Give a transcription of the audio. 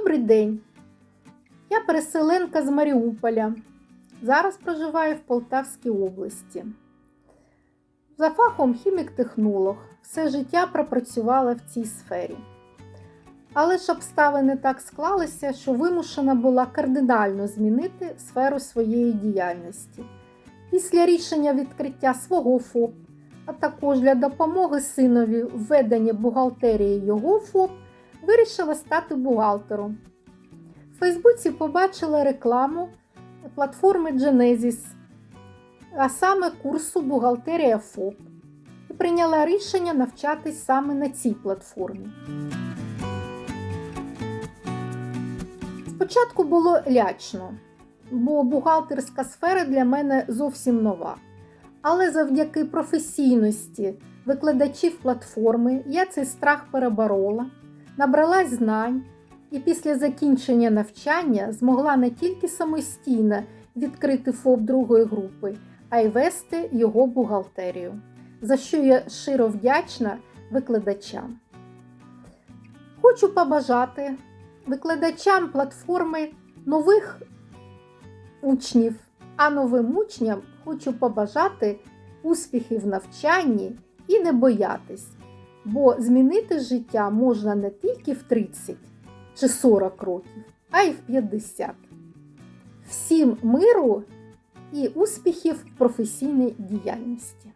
Добрий день! Я переселенка з Маріуполя. Зараз проживаю в Полтавській області. За фахом хімік-технолог. Все життя пропрацювала в цій сфері. Але ж обставини так склалися, що вимушена була кардинально змінити сферу своєї діяльності. Після рішення відкриття свого ФОП, а також для допомоги синові в веденні бухгалтерії його ФОП, вирішила стати бухгалтером. В Фейсбуці побачила рекламу платформи Genesis, а саме курсу Бухгалтерія ФОП, і прийняла рішення навчатись саме на цій платформі. Спочатку було лячно, бо бухгалтерська сфера для мене зовсім нова. Але завдяки професійності викладачів платформи я цей страх переборола, набралась знань і після закінчення навчання змогла не тільки самостійно відкрити ФОП другої групи, а й вести його бухгалтерію, за що я широ вдячна викладачам. Хочу побажати викладачам платформи нових учнів, а новим учням хочу побажати успіхів в навчанні і не боятись, бо змінити життя можна не тільки в 30 чи 40 років, а й в 50. Всім миру і успіхів в професійній діяльності!